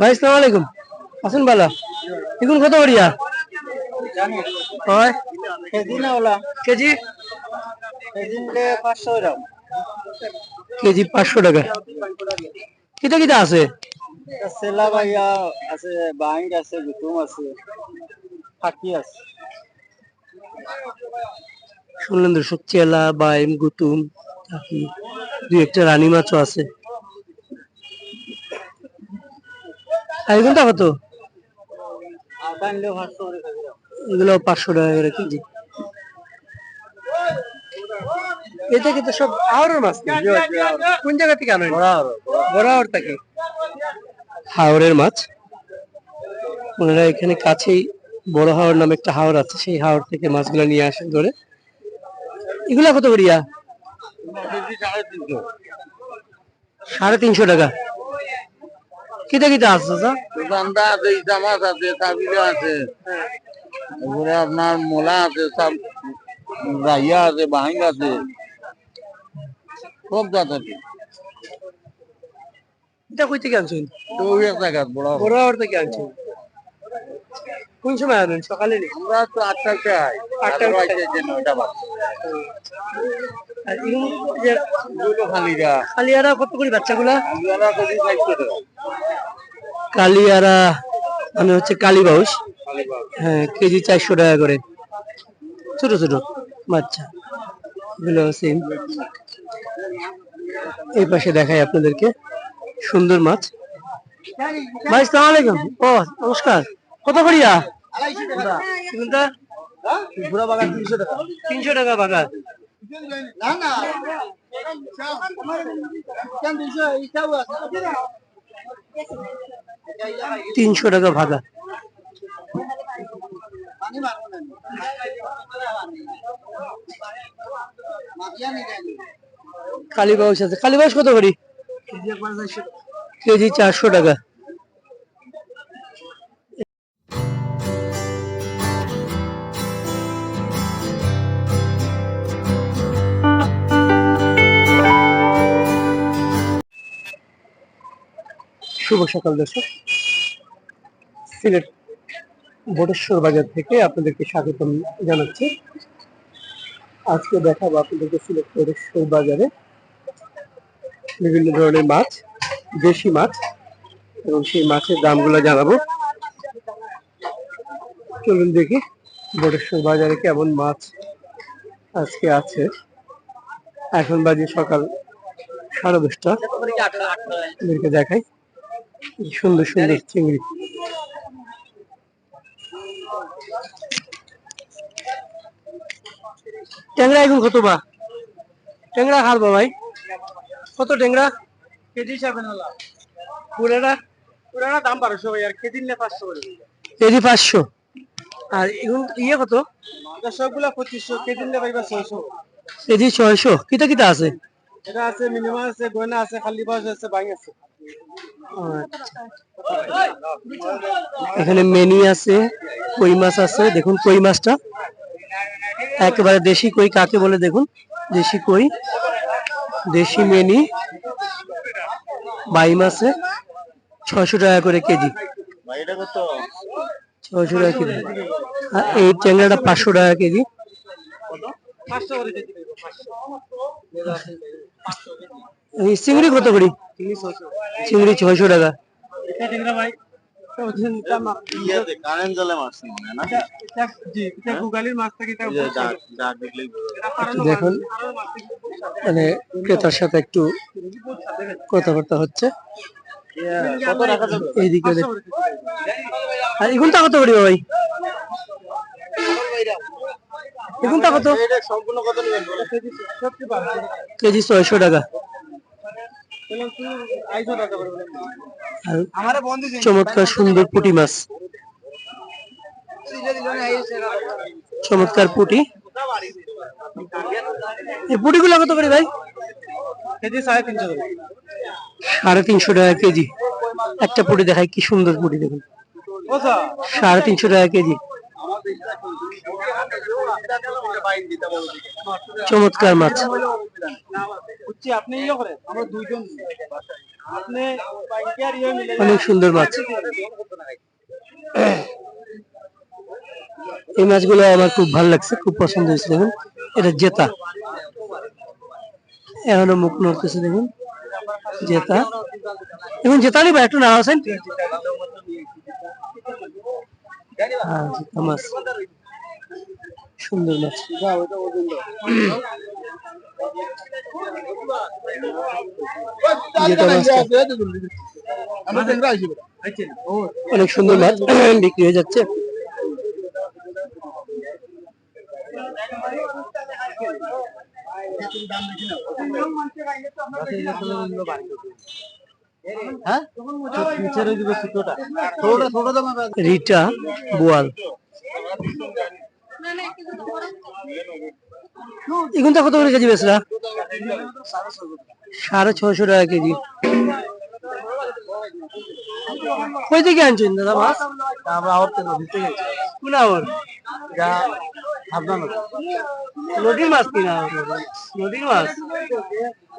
ভাই সালাম আলাইকুম। আসুন বালা। এখন কত করিয়া কেজি না ওলা কেজি? পাঁচশো কেজি পাঁচশো টাকা। কিটা কিটা আছে? ভাইয়া আছে আছে গুতুম আছে আছে শুনলেন দর্শক চেলা বাইম গুতুম। দুই একটা রানী মাছও আছে। আর এগুলোটা কত। এগুলো পাঁচশো টাকা করে কেজি। এটা কিন্তু সব হাওড়ের মাছ কোন জায়গা থেকে আনেন? বরাবর থেকে হাওড়ের মাছ। ওনারা এখানে কাছেই বড় হাওড় নামে একটা হাওড় আছে সেই হাওড় থেকে মাছগুলো নিয়ে আসেন ধরে। এগুলা কত করিয়া? সাড়ে তিনশো টাকা। কিটা কিটা আছে চাচা? দোকানটা আছে ইটা আছে তাবিলে আছে। তারপরে আপনার মোলা আছে সব রাইয়া আছে বাহিং আছে। সব জাত আছে এটা কই থেকে আনছেন এক জায়গা বড় বড় থেকে আনছেন কোন সময় আনেন সকালে নি আমরা তো আটটার চাই আটটার আটটার যে নয়টা বাজে। আর এগুলো যে দুটো খালিরা কত করে বাচ্চাগুলা খালিরা টাকা কালিয়ারা মানে হচ্ছে কালীবাউস হ্যাঁ কেজি চারশো টাকা করে। ছোট ছোট বাচ্চা। এগুলো সেম এই পাশে দেখাই আপনাদেরকে সুন্দর মাছ। ভাই সালাম আলাইকুম। ও নমস্কার। কত করিয়া? কোনটা পুরা বাগান তিনশো টাকা। তিনশো টাকা বাগান। না না। তিনশো টাকা ভাগা কালীবাউস আছে। কালীবাউস কত করি? কেজি চারশো টাকা। শুভ সকাল দর্শক। সিলেট বটেশ্বর বাজার থেকে আপনাদেরকে স্বাগতম জানাচ্ছি। আজকে দেখাবো আপনাদেরকে সিলেট বটেশ্বর বাজারে বিভিন্ন ধরনের মাছ, দেশি মাছ, এবং সেই মাছের দামগুলো জানাব। চলুন দেখি বটেশ্বর বাজারে কেমন মাছ আজকে আছে। এখন বাজে সকাল সাড়ে দশটা। দেখাই। এই সুন্দর সুন্দর চিংড়ি। ট্যাংরা এখন কত বা? ট্যাংরা খালবা ভাই? কত ট্যাংরা? কেজি হিসাবে নালা পুরাটা? দাম বারোশো ভাই আর কেজি নিলে পাঁচশো কেজি পাঁচশো। আর এখন ইয়ে কত? সবগুলা পঁচিশশো কেজি নিলে পাইবা ছয়শো। কেজি ছয়শো। কিতা কিতা আছে? এটা আছে মিনিমাম আছে গয়না আছে খালি বাস আছে বাইং আছে। এখানে মেনি আছে, কই মাছ আছে, দেখুন কই মাছটা। একেবারে দেশি কই, কাকে বলে দেখুন? দেশি কই, দেশি মেনি বাই আছে ছশো টাকা করে কেজি। ছয়শো টাকা কেজি। আর এই ট্যাংরাটা পাঁচশো টাকা কেজি। চিংড়ি কত করি? চিংড়ি ছয়শো টাকা। দেখুন মানে ক্রেতার সাথে একটু কথাবার্তা হচ্ছে। এইদিকে আর কত করি ভাই? এগুনটা কত? কেজি ছয়শো টাকা। আর চমৎকার সুন্দর পুঁটি মাছ। চমৎকার পুঁটি। এই পুঁটিগুলো কত করে ভাই? কেজি সাড়ে তিনশো করে সাড়ে তিনশো টাকা কেজি। একটা পুঁটি দেখায় কি সুন্দর পুঁটি দেখুন। সাড়ে তিনশো টাকা কেজি। চমৎকার মাছ। ইয়ে করেন আমরা দুইজন অনেক সুন্দর মাছ। এই মাছগুলো আমার খুব ভালো লাগছে খুব পছন্দ হয়েছে দেখুন। এটা জেতা। এখনও মুখ নড়তেছে দেখুন। জেতা। এখন জেতা নিবা একটু না আছেন হ্যাঁ জেতা মাছ। সুন্দর মাছ। অনেক সুন্দর মাছ বিক্রি হয়ে যাচ্ছে। রিটা বোয়াল। কত করে কেজি বেচরা সাড়ে ছশো টাকা কেজি। কই থেকে আনছেন দাদা মাছ? আমরা আওয়ার থেকে দিতে গেছি কোন আওয়ার যা ভাবনা নদীর মাছ কিনা নদীর মাছ?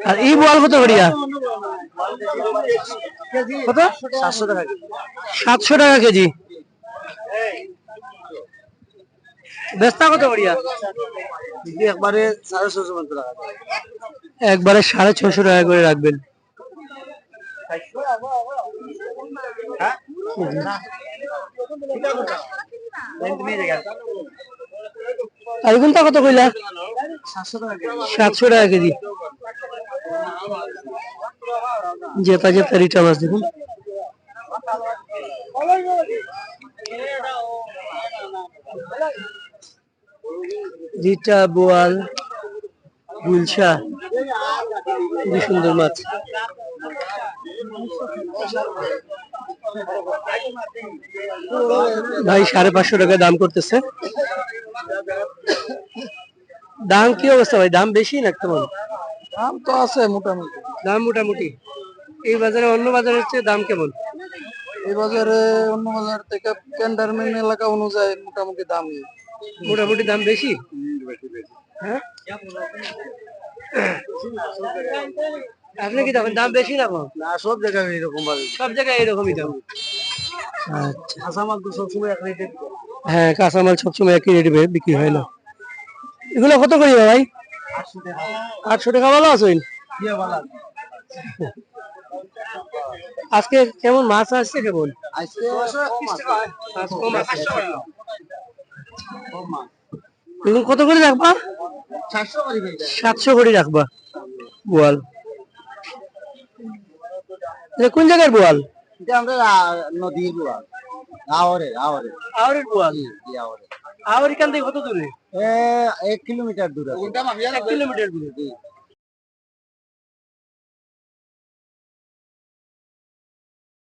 আর এই বোয়াল কত করিয়া কত? সাতশো টাকা সাতশো টাকা কেজি। বেস্তা কত একবারে সাড়ে ছশো মতো টাকা একবারে সাড়ে ছশো টাকা করে রাখবেন। আর এগুনটা কত কইলা? সাতশো টাকা কেজি। সাতশো টাকা কেজি। জেতা জেতা রিটা মাছ দেখুন। রিটা বোয়াল গুলশা খুবই সুন্দর মাছ। ভাই সাড়ে পাঁচশো টাকা দাম করতেছে। দাম কি অবস্থা ভাই? দাম বেশি না কেমন দাম তো আছে মোটামুটি। দাম মোটামুটি। এই বাজারে অন্য বাজারের চেয়ে দাম কেমন? এই বাজারে অন্য বাজার থেকে ক্যান্টারমেন্ট এলাকা অনুযায়ী মোটামুটি দাম। মোটামুটি দাম বেশি? হ্যাঁ? আপনি কি দেখেন দাম বেশি না কম? না সব জায়গায় এরকম সব জায়গায় এরকমই দাম। আচ্ছা। কাঁচামাল তো সবসময় এক রেটে হ্যাঁ। কাঁচামাল সবসময় একই রেটে বিক্রি হয় না। এগুলো কত করি ভাই? আটশো টাকা। ভালো আছেন আজকে কেমন মাছ আসছে কেমন? আজকে এগুলো কত করে রাখবা? সাতশো করে রাখবা। বোয়াল। কোন জায়গার বোয়াল? এটা আমরা নদীর গোয়া আওয়ারে আওয়ারে আওয়ারের বোয়াল? আওয়ার এখান থেকে কত দূরে? এক কিলোমিটার দূরে। এক কিলোমিটার দূরে।